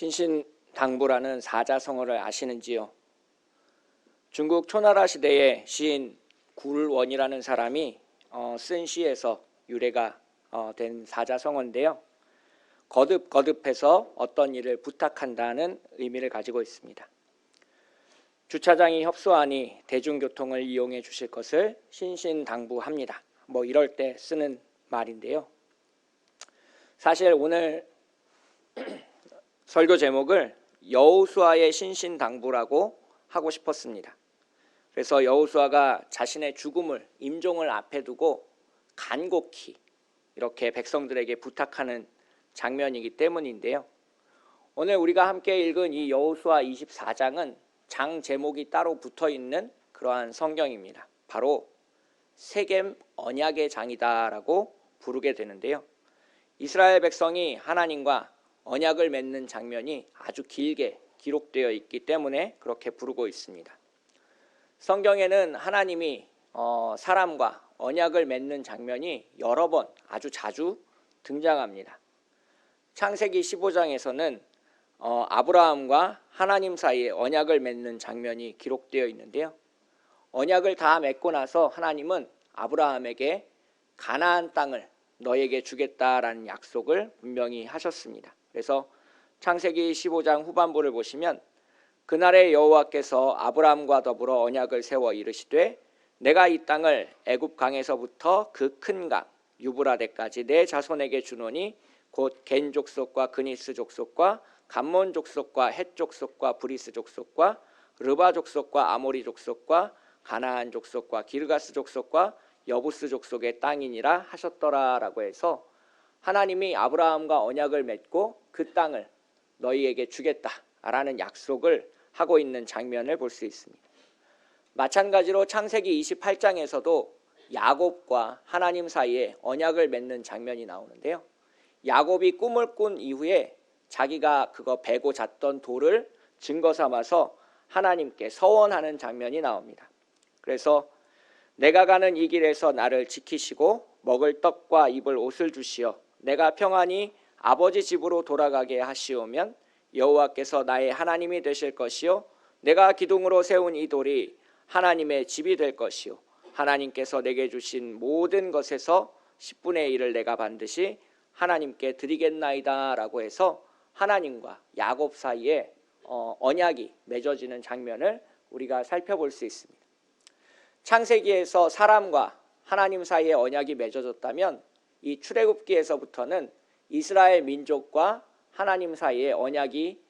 신신당부라는 사자성어를 아시는지요? 중국 초나라 시대의 시인 굴원이라는 사람이 어, 쓴 시에서 유래가 어, 된 사자성어인데요. 거듭거듭해서 어떤 일을 부탁한다는 의미를 가지고 있습니다. 주차장이 협소하니 대중교통을 이용해 주실 것을 신신당부합니다. 뭐 이럴 때 쓰는 말인데요. 사실 오늘 설교 제목을 여호수아의 신신당부라고 하고 싶었습니다. 그래서 여호수아가 자신의 죽음을 임종을 앞에 두고 간곡히 이렇게 백성들에게 부탁하는 장면이기 때문인데요. 오늘 우리가 함께 읽은 이 여호수아 24장은 장 제목이 따로 붙어 있는 그러한 성경입니다. 바로 세겜 언약의 장이다라고 부르게 되는데요. 이스라엘 백성이 하나님과 언약을 맺는 장면이 아주 길게 기록되어 있기 때문에 그렇게 부르고 있습니다. 성경에는 하나님이 어, 사람과 언약을 맺는 장면이 여러 번 아주 자주 등장합니다. 창세기 15장에서는 어, 아브라함과 하나님 사이에 언약을 맺는 장면이 기록되어 있는데요. 언약을 다 맺고 나서 하나님은 아브라함에게 가나안 땅을 너에게 주겠다라는 약속을 분명히 하셨습니다. 그래서 창세기 15장 후반부를 보시면 그날의 여호와께서 아브라함과 더불어 언약을 세워 이르시되 내가 이 땅을 애굽 강에서부터 그 큰 강 유브라데까지 내 자손에게 주노니 곧 겐 족속과 그니스 족속과 감몬 족속과 헷 족속과 브리스 족속과 르바 족속과 아모리 족속과 가나안 족속과 기르가스 족속과 여부스 족속의 땅이니라 하셨더라라고 해서 하나님이 아브라함과 언약을 맺고 그 땅을 너희에게 주겠다라는 약속을 하고 있는 장면을 볼 수 있습니다. 마찬가지로 창세기 28장에서도 야곱과 하나님 사이에 언약을 맺는 장면이 나오는데요. 야곱이 꿈을 꾼 이후에 자기가 그거 베고 잤던 돌을 증거 삼아서 하나님께 서원하는 장면이 나옵니다. 그래서 내가 가는 이 길에서 나를 지키시고 먹을 떡과 입을 옷을 주시어 내가 평안히 아버지 집으로 돌아가게 하시오면 여호와께서 나의 하나님이 되실 것이요 내가 기둥으로 세운 이 돌이 하나님의 집이 될 것이요 하나님께서 내게 주신 모든 것에서 10분의 1을 내가 반드시 하나님께 드리겠나이다라고 해서 하나님과 야곱 사이에 어, 언약이 맺어지는 장면을 우리가 살펴볼 수 있습니다. 창세기에서 사람과 하나님 사이에 언약이 맺어졌다면 이 출애굽기에서부터는 이스라엘 민족과 하나님 사이에 언약이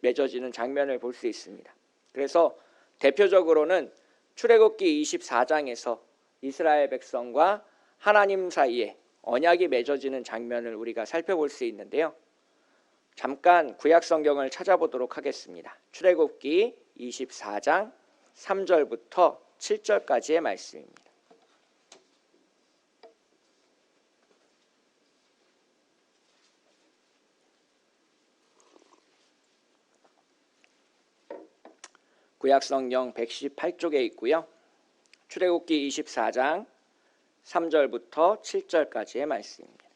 맺어지는 장면을 볼 수 있습니다. 그래서 대표적으로는 출애굽기 24장에서 이스라엘 백성과 하나님 사이에 언약이 맺어지는 장면을 우리가 살펴볼 수 있는데요. 잠깐 구약 성경을 찾아보도록 하겠습니다. 출애굽기 24장 3절부터 7절까지의 말씀입니다. 구약 성경 118쪽에 있고요. 출애굽기 24장 3절부터 7절까지의 말씀입니다.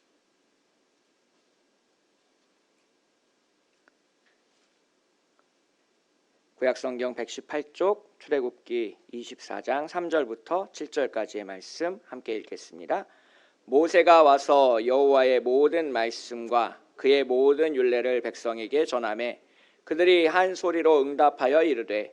구약 성경 118쪽 출애굽기 24장 3절부터 7절까지의 말씀 함께 읽겠습니다. 모세가 와서 여호와의 모든 말씀과 그의 모든 율례를 백성에게 전하매 그들이 한 소리로 응답하여 이르되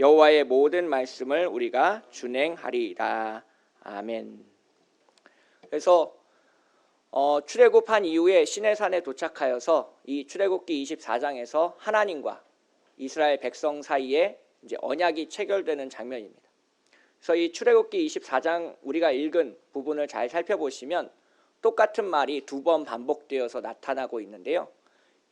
여호와의 모든 말씀을 우리가 준행하리이다. 아멘. 그래서 어, 출애굽한 이후에 시내산에 도착하여서 이 출애굽기 24장에서 하나님과 이스라엘 백성 사이에 이제 언약이 체결되는 장면입니다. 그래서 이 출애굽기 24장 우리가 읽은 부분을 잘 살펴보시면 똑같은 말이 두 번 반복되어서 나타나고 있는데요.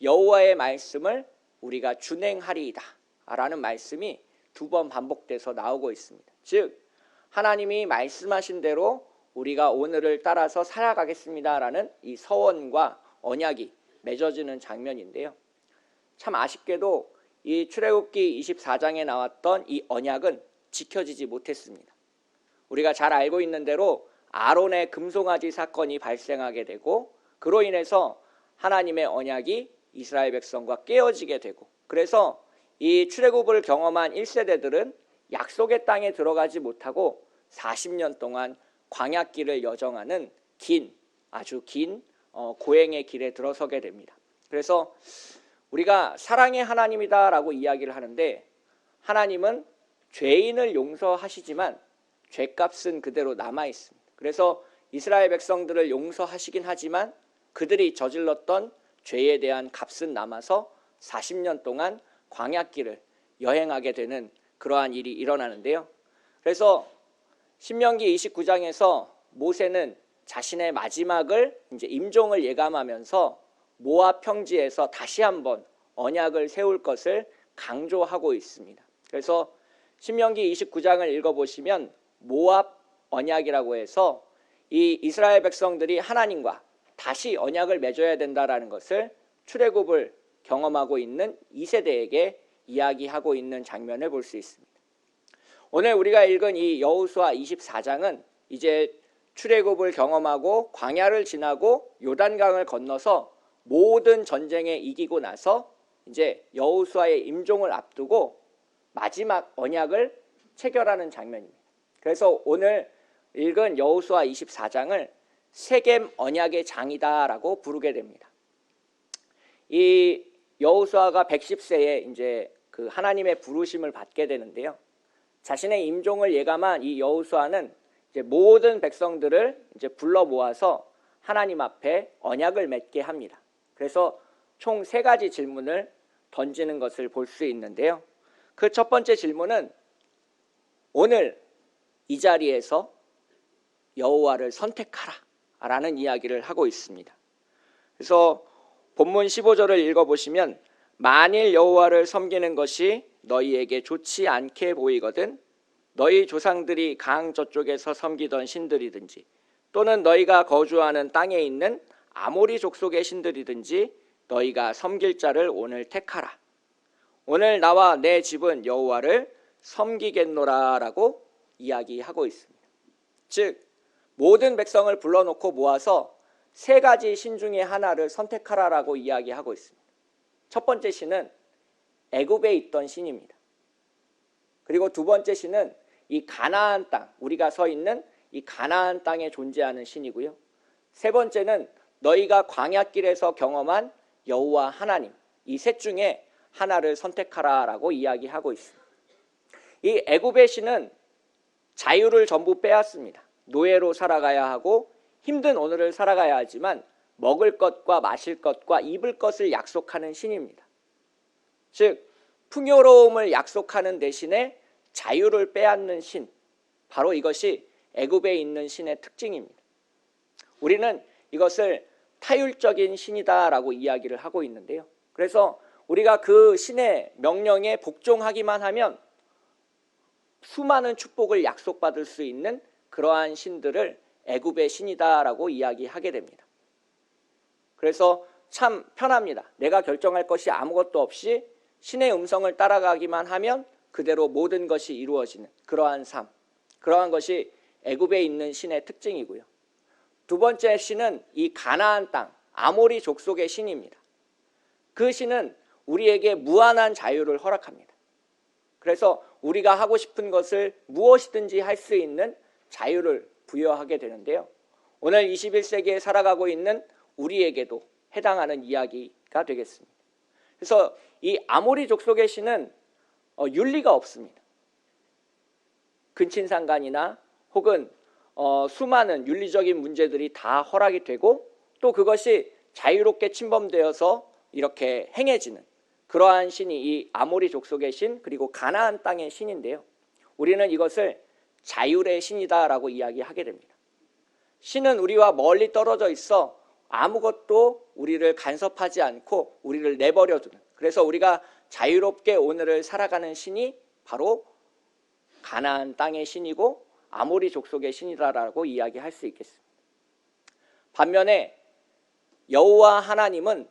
여호와의 말씀을 우리가 준행하리이다. 라는 말씀이 두 번 반복돼서 나오고 있습니다. 즉, 하나님이 말씀하신 대로 우리가 오늘을 따라서 살아가겠습니다라는 이 서원과 언약이 맺어지는 장면인데요. 참 아쉽게도 이 출애굽기 24장에 나왔던 이 언약은 지켜지지 못했습니다. 우리가 잘 알고 있는 대로 아론의 금송아지 사건이 발생하게 되고 그로 인해서 하나님의 언약이 이스라엘 백성과 깨어지게 되고 그래서 이 출애굽을 경험한 1세대들은 약속의 땅에 들어가지 못하고 40년 동안 광야길을 여정하는 긴 아주 긴 어, 고행의 길에 들어서게 됩니다. 그래서 우리가 사랑의 하나님이다라고 이야기를 하는데 하나님은 죄인을 용서하시지만 죄값은 그대로 남아 있습니다. 그래서 이스라엘 백성들을 용서하시긴 하지만 그들이 저질렀던 죄에 대한 값은 남아서 40년 동안 광야길을 여행하게 되는 그러한 일이 일어나는데요. 그래서 신명기 29장에서 모세는 자신의 마지막을 이제 임종을 예감하면서 모압 평지에서 다시 한번 언약을 세울 것을 강조하고 있습니다. 그래서 신명기 29장을 읽어 보시면 모압 언약이라고 해서 이 이스라엘 백성들이 하나님과 다시 언약을 맺어야 된다라는 것을 출애굽을 경험하고 있는 2세대에게 이야기하고 있는 장면을 볼 수 있습니다. 오늘 우리가 읽은 이 여호수아 24장은 이제 출애굽을 경험하고 광야를 지나고 요단강을 건너서 모든 전쟁에 이기고 나서 이제 여호수아의 임종을 앞두고 마지막 언약을 체결하는 장면입니다. 그래서 오늘 읽은 여호수아 24장을 세겜 언약의 장이다라고 부르게 됩니다. 이 여호수아가 110세에 이제 그 하나님의 부르심을 받게 되는데요. 자신의 임종을 예감한 이 여호수아는 이제 모든 백성들을 이제 불러 모아서 하나님 앞에 언약을 맺게 합니다. 그래서 총 세 가지 질문을 던지는 것을 볼 수 있는데요. 그 첫 번째 질문은 오늘 이 자리에서 여호와를 선택하라라는 이야기를 하고 있습니다. 그래서 본문 15절을 읽어보시면 만일 여호와를 섬기는 것이 너희에게 좋지 않게 보이거든 너희 조상들이 강 저쪽에서 섬기던 신들이든지 또는 너희가 거주하는 땅에 있는 아모리 족속의 신들이든지 너희가 섬길 자를 오늘 택하라. 오늘 나와 내 집은 여호와를 섬기겠노라라고 이야기하고 있습니다. 즉 모든 백성을 불러놓고 모아서 세 가지 신 중에 하나를 선택하라라고 이야기하고 있습니다. 첫 번째 신은 애굽에 있던 신입니다. 그리고 두 번째 신은 이 가나안 땅, 우리가 서 있는 이 가나안 땅에 존재하는 신이고요. 세 번째는 너희가 광야길에서 경험한 여호와 하나님, 이 셋 중에 하나를 선택하라라고 이야기하고 있습니다. 이 애굽의 신은 자유를 전부 빼앗습니다. 노예로 살아가야 하고 힘든 오늘을 살아가야 하지만 먹을 것과 마실 것과 입을 것을 약속하는 신입니다. 즉 풍요로움을 약속하는 대신에 자유를 빼앗는 신 바로 이것이 애굽에 있는 신의 특징입니다. 우리는 이것을 타율적인 신이다라고 이야기를 하고 있는데요. 그래서 우리가 그 신의 명령에 복종하기만 하면 수많은 축복을 약속받을 수 있는 그러한 신들을 애굽의 신이다라고 이야기하게 됩니다. 그래서 참 편합니다. 내가 결정할 것이 아무것도 없이 신의 음성을 따라가기만 하면 그대로 모든 것이 이루어지는 그러한 삶. 그러한 것이 애굽에 있는 신의 특징이고요. 두 번째 신은 이 가나안 땅 아모리 족속의 신입니다. 그 신은 우리에게 무한한 자유를 허락합니다. 그래서 우리가 하고 싶은 것을 무엇이든지 할 수 있는 자유를 부여하게 되는데요. 오늘 21세기에 살아가고 있는 우리에게도 해당하는 이야기가 되겠습니다. 그래서 이 아모리 족속의 신은 어, 윤리가 없습니다. 근친상간이나 혹은 어, 수많은 윤리적인 문제들이 다 허락이 되고 또 그것이 자유롭게 침범되어서 이렇게 행해지는 그러한 신이 이 아모리 족속의 신 그리고 가나안 땅의 신인데요. 우리는 이것을 자율의 신이다라고 이야기하게 됩니다. 신은 우리와 멀리 떨어져 있어 아무것도 우리를 간섭하지 않고 우리를 내버려 두는 그래서 우리가 자유롭게 오늘을 살아가는 신이 바로 가나안 땅의 신이고 아모리 족속의 신이다라고 이야기할 수 있겠습니다. 반면에 여호와 하나님은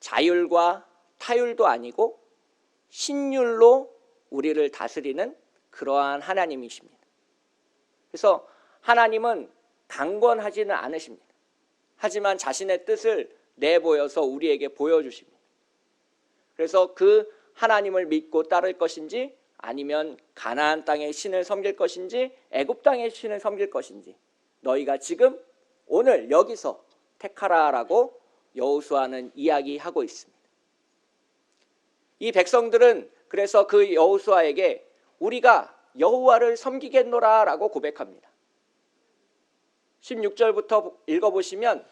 자율과 타율도 아니고 신율로 우리를 다스리는 그러한 하나님이십니다. 그래서 하나님은 강권하지는 않으십니다. 하지만 자신의 뜻을 내보여서 우리에게 보여주십니다. 그래서 그 하나님을 믿고 따를 것인지 아니면 가나안 땅의 신을 섬길 것인지 애굽 땅의 신을 섬길 것인지 너희가 지금 오늘 여기서 택하라라고 여호수아는 이야기하고 있습니다. 이 백성들은 그래서 그 여호수아에게 우리가 여호와를 섬기겠노라라고 고백합니다. 16절부터 읽어보시면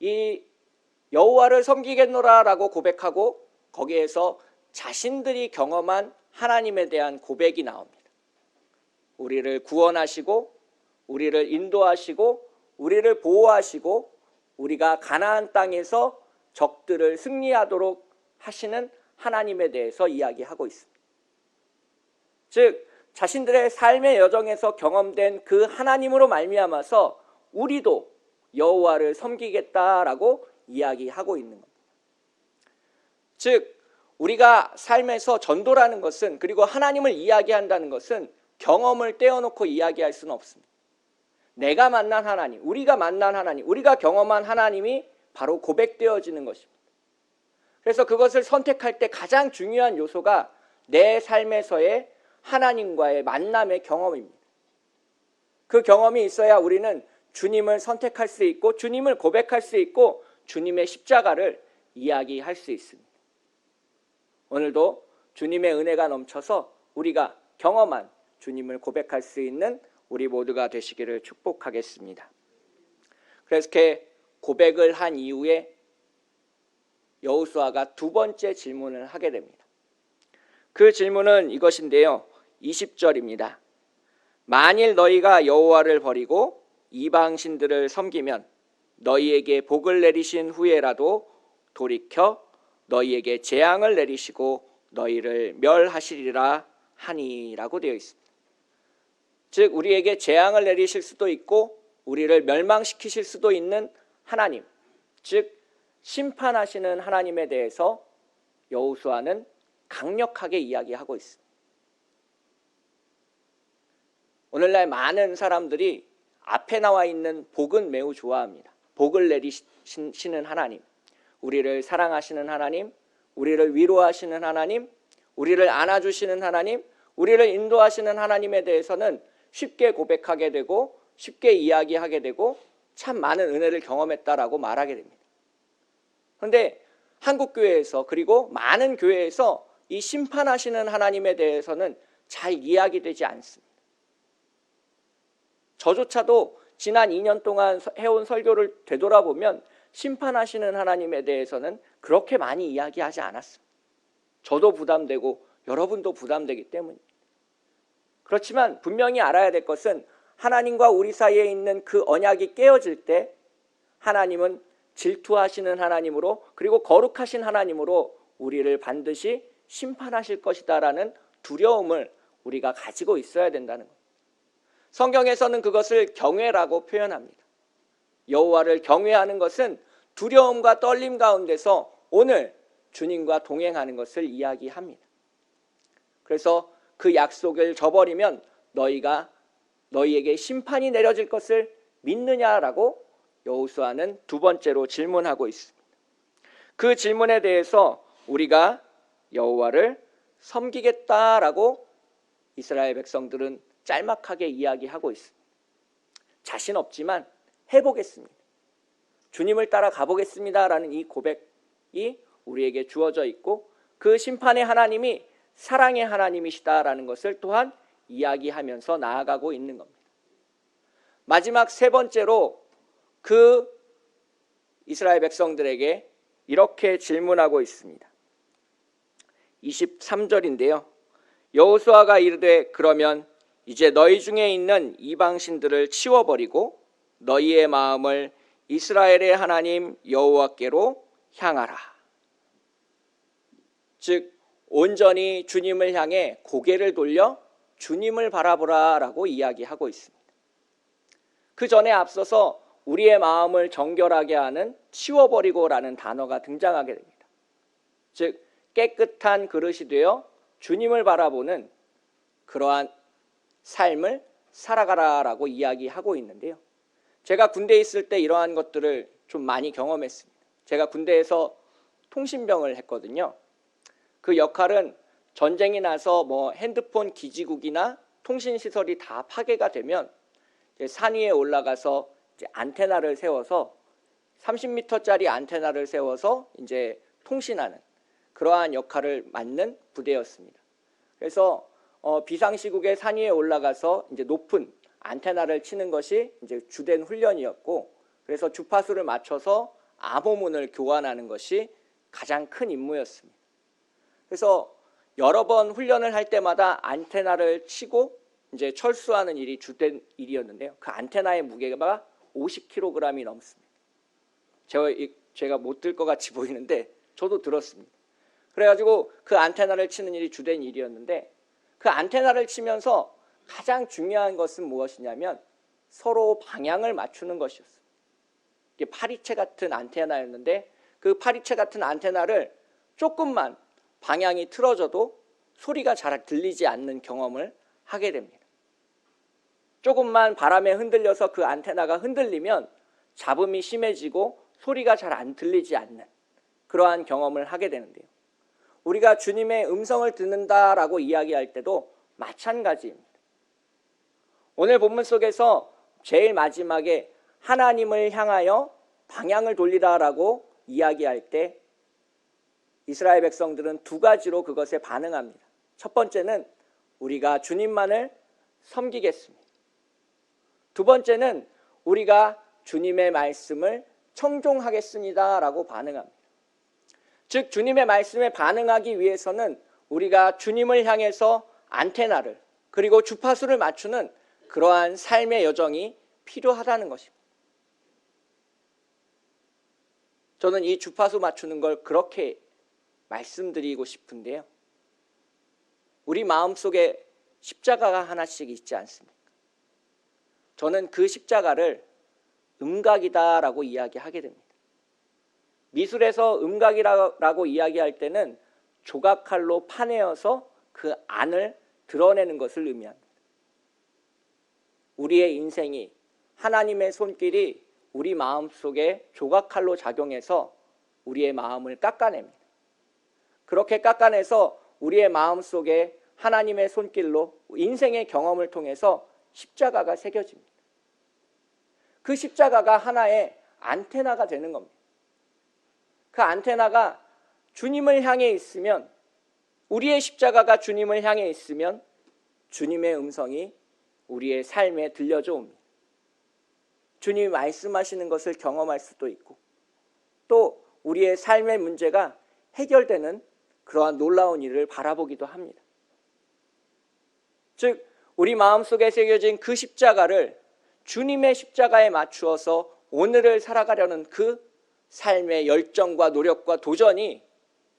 이 여호와를 섬기겠노라라고 고백하고 거기에서 자신들이 경험한 하나님에 대한 고백이 나옵니다. 우리를 구원하시고 우리를 인도하시고 우리를 보호하시고 우리가 가나안 땅에서 적들을 승리하도록 하시는 하나님에 대해서 이야기하고 있습니다. 즉 자신들의 삶의 여정에서 경험된 그 하나님으로 말미암아서 우리도 여호와를 섬기겠다라고 이야기하고 있는 겁니다. 즉 우리가 삶에서 전도라는 것은 그리고 하나님을 이야기한다는 것은 경험을 떼어놓고 이야기할 수는 없습니다. 내가 만난 하나님, 우리가 만난 하나님, 우리가 경험한 하나님이 바로 고백되어지는 것입니다. 그래서 그것을 선택할 때 가장 중요한 요소가 내 삶에서의 하나님과의 만남의 경험입니다. 그 경험이 있어야 우리는 주님을 선택할 수 있고 주님을 고백할 수 있고 주님의 십자가를 이야기할 수 있습니다. 오늘도 주님의 은혜가 넘쳐서 우리가 경험한 주님을 고백할 수 있는 우리 모두가 되시기를 축복하겠습니다. 그래서 이렇게 고백을 한 이후에 여호수아가 두 번째 질문을 하게 됩니다. 그 질문은 이것인데요. 20절입니다. 만일 너희가 여호와를 버리고 이방 신들을 섬기면 너희에게 복을 내리신 후에라도 돌이켜 너희에게 재앙을 내리시고 너희를 멸하시리라 하니라고 되어 있습니다. 즉 우리에게 재앙을 내리실 수도 있고 우리를 멸망시키실 수도 있는 하나님, 즉 심판하시는 하나님에 대해서 여호수아는 강력하게 이야기하고 있습니다. 오늘날 많은 사람들이 앞에 나와 있는 복은 매우 좋아합니다. 복을 내리시는 하나님, 우리를 사랑하시는 하나님, 우리를 위로하시는 하나님, 우리를 안아주시는 하나님, 우리를 인도하시는 하나님에 대해서는 쉽게 고백하게 되고 쉽게 이야기하게 되고 참 많은 은혜를 경험했다라고 말하게 됩니다. 그런데 한국 교회에서 그리고 많은 교회에서 이 심판하시는 하나님에 대해서는 잘 이야기되지 않습니다. 저조차도 지난 2년 동안 해온 설교를 되돌아보면 심판하시는 하나님에 대해서는 그렇게 많이 이야기하지 않았습니다. 저도 부담되고 여러분도 부담되기 때문입니다. 그렇지만 분명히 알아야 될 것은 하나님과 우리 사이에 있는 그 언약이 깨어질 때 하나님은 질투하시는 하나님으로 그리고 거룩하신 하나님으로 우리를 반드시 심판하실 것이다라는 두려움을 우리가 가지고 있어야 된다는 것. 성경에서는 그것을 경외라고 표현합니다. 여호와를 경외하는 것은 두려움과 떨림 가운데서 오늘 주님과 동행하는 것을 이야기합니다. 그래서 그 약속을 저버리면 너희가 너희에게 심판이 내려질 것을 믿느냐라고 여호수아는 두 번째로 질문하고 있습니다. 그 질문에 대해서 우리가 여호와를 섬기겠다라고 이스라엘 백성들은 짤막하게 이야기하고 있습니다. 자신 없지만 해보겠습니다. 주님을 따라 가보겠습니다 라는 이 고백이 우리에게 주어져 있고 그 심판의 하나님이 사랑의 하나님이시다라는 것을 또한 이야기하면서 나아가고 있는 겁니다. 마지막 세 번째로 그 이스라엘 백성들에게 이렇게 질문하고 있습니다. 23절인데요. 여호수아가 이르되 그러면 이제 너희 중에 있는 이방신들을 치워버리고 너희의 마음을 이스라엘의 하나님 여호와께로 향하라. 즉 온전히 주님을 향해 고개를 돌려 주님을 바라보라라고 이야기하고 있습니다. 그 전에 앞서서 우리의 마음을 정결하게 하는 치워버리고라는 단어가 등장하게 됩니다. 즉 깨끗한 그릇이 되어 주님을 바라보는 그러한 삶을 살아가라라고 이야기하고 있는데요. 제가 군대에 있을 때 이러한 것들을 좀 많이 경험했습니다. 제가 군대에서 통신병을 했거든요. 그 역할은 전쟁이 나서 뭐 핸드폰 기지국이나 통신 시설이 다 파괴가 되면 산 위에 올라가서 안테나를 세워서 30m짜리 안테나를 세워서 이제 통신하는 그러한 역할을 맡는 부대였습니다. 그래서 어, 비상시국의 산 위에 올라가서 이제 높은 안테나를 치는 것이 이제 주된 훈련이었고 그래서 주파수를 맞춰서 암호문을 교환하는 것이 가장 큰 임무였습니다. 그래서 여러 번 훈련을 할 때마다 안테나를 치고 이제 철수하는 일이 주된 일이었는데요. 그 안테나의 무게가 50kg이 넘습니다. 제가 제가 못 들 것 같이 보이는데 저도 들었습니다. 그래가지고 그 안테나를 치는 일이 주된 일이었는데 그 안테나를 치면서 가장 중요한 것은 무엇이냐면 서로 방향을 맞추는 것이었어요. 이게 파리채 같은 안테나였는데 그 파리채 같은 안테나를 조금만 방향이 틀어져도 소리가 잘 들리지 않는 경험을 하게 됩니다. 조금만 바람에 흔들려서 그 안테나가 흔들리면 잡음이 심해지고 소리가 잘 안 들리지 않는 그러한 경험을 하게 되는데요. 우리가 주님의 음성을 듣는다라고 이야기할 때도 마찬가지입니다. 오늘 본문 속에서 제일 마지막에 하나님을 향하여 방향을 돌리라라고 이야기할 때 이스라엘 백성들은 두 가지로 그것에 반응합니다. 첫 번째는 우리가 주님만을 섬기겠습니다. 두 번째는 우리가 주님의 말씀을 청종하겠습니다라고 반응합니다. 즉 주님의 말씀에 반응하기 위해서는 우리가 주님을 향해서 안테나를 그리고 주파수를 맞추는 그러한 삶의 여정이 필요하다는 것입니다. 저는 이 주파수 맞추는 걸 그렇게 말씀드리고 싶은데요. 우리 마음속에 십자가가 하나씩 있지 않습니까? 저는 그 십자가를 음각이다라고 이야기하게 됩니다. 미술에서 음각이라고 이야기할 때는 조각칼로 파내어서 그 안을 드러내는 것을 의미합니다. 우리의 인생이 하나님의 손길이 우리 마음 속에 조각칼로 작용해서 우리의 마음을 깎아냅니다. 그렇게 깎아내서 우리의 마음 속에 하나님의 손길로 인생의 경험을 통해서 십자가가 새겨집니다. 그 십자가가 하나의 안테나가 되는 겁니다. 그 안테나가 주님을 향해 있으면 우리의 십자가가 주님을 향해 있으면 주님의 음성이 우리의 삶에 들려져 옵니다. 주님이 말씀하시는 것을 경험할 수도 있고 또 우리의 삶의 문제가 해결되는 그러한 놀라운 일을 바라보기도 합니다. 즉 우리 마음속에 새겨진 그 십자가를 주님의 십자가에 맞추어서 오늘을 살아가려는 그 삶의 열정과 노력과 도전이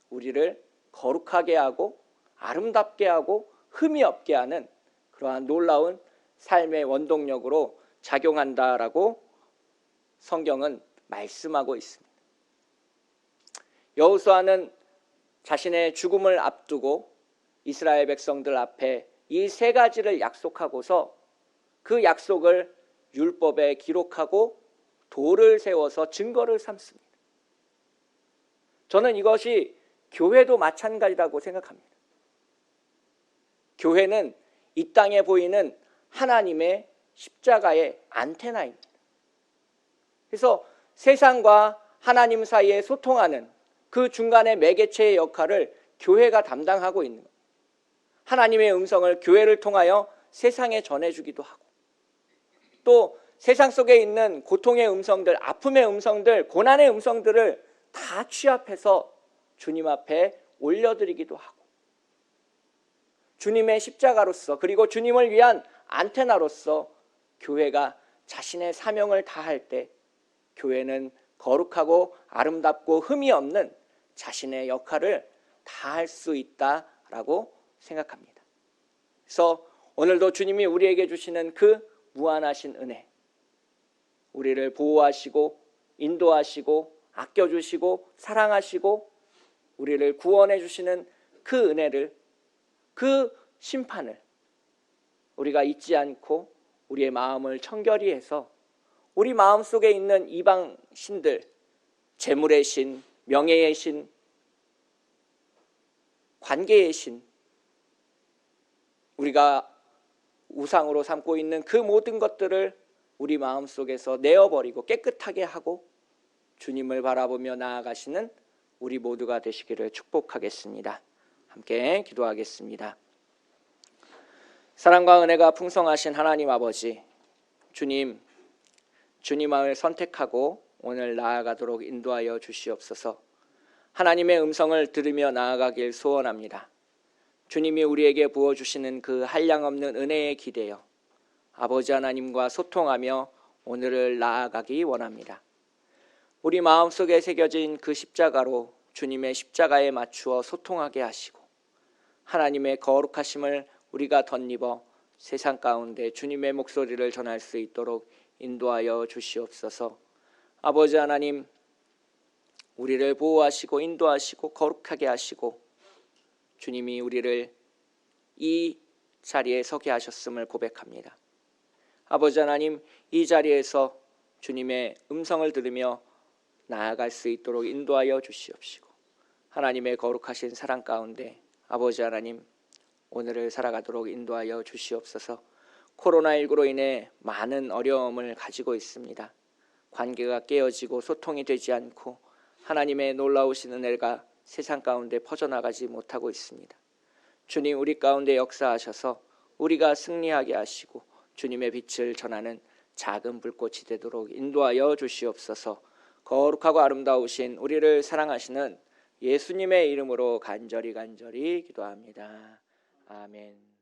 우리를 거룩하게 하고 아름답게 하고 흠이 없게 하는 그러한 놀라운 삶의 원동력으로 작용한다라고 성경은 말씀하고 있습니다. 여호수아는 자신의 죽음을 앞두고 이스라엘 백성들 앞에 이 세 가지를 약속하고서 그 약속을 율법에 기록하고 돌을 세워서 증거를 삼습니다. 저는 이것이 교회도 마찬가지라고 생각합니다. 교회는 이 땅에 보이는 하나님의 십자가의 안테나입니다. 그래서 세상과 하나님 사이에 소통하는 그 중간의 매개체의 역할을 교회가 담당하고 있는 겁니다. 하나님의 음성을 교회를 통하여 세상에 전해주기도 하고 또 세상 속에 있는 고통의 음성들, 아픔의 음성들, 고난의 음성들을 다 취합해서 주님 앞에 올려드리기도 하고 주님의 십자가로서 그리고 주님을 위한 안테나로서 교회가 자신의 사명을 다할 때 교회는 거룩하고 아름답고 흠이 없는 자신의 역할을 다할 수 있다라고 생각합니다. 그래서 오늘도 주님이 우리에게 주시는 그 무한하신 은혜, 우리를 보호하시고 인도하시고 아껴주시고 사랑하시고 우리를 구원해 주시는 그 은혜를 그 심판을 우리가 잊지 않고 우리의 마음을 청결히 해서 우리 마음 속에 있는 이방 신들 재물의 신, 명예의 신, 관계의 신 우리가 우상으로 삼고 있는 그 모든 것들을 우리 마음 속에서 내어버리고 깨끗하게 하고 주님을 바라보며 나아가시는 우리 모두가 되시기를 축복하겠습니다. 함께 기도하겠습니다. 사랑과 은혜가 풍성하신 하나님 아버지, 주님, 주님을 선택하고 오늘 나아가도록 인도하여 주시옵소서. 하나님의 음성을 들으며 나아가길 소원합니다. 주님이 우리에게 부어주시는 그 한량없는 은혜에 기대어 아버지 하나님과 소통하며 오늘을 나아가기 원합니다. 우리 마음속에 새겨진 그 십자가로 주님의 십자가에 맞추어 소통하게 하시고 하나님의 거룩하심을 우리가 덧입어 세상 가운데 주님의 목소리를 전할 수 있도록 인도하여 주시옵소서. 아버지 하나님 우리를 보호하시고 인도하시고 거룩하게 하시고 주님이 우리를 이 자리에 서게 하셨음을 고백합니다. 아버지 하나님 이 자리에서 주님의 음성을 들으며 나아갈 수 있도록 인도하여 주시옵시고 하나님의 거룩하신 사랑 가운데 아버지 하나님 오늘을 살아가도록 인도하여 주시옵소서. 코로나19로 인해 많은 어려움을 가지고 있습니다. 관계가 깨어지고 소통이 되지 않고 하나님의 놀라우신 은혜가 세상 가운데 퍼져나가지 못하고 있습니다. 주님 우리 가운데 역사하셔서 우리가 승리하게 하시고 주님의 빛을 전하는 작은 불꽃이 되도록 인도하여 주시옵소서. 거룩하고 아름다우신 우리를 사랑하시는 예수님의 이름으로 간절히 간절히 기도합니다. 아멘.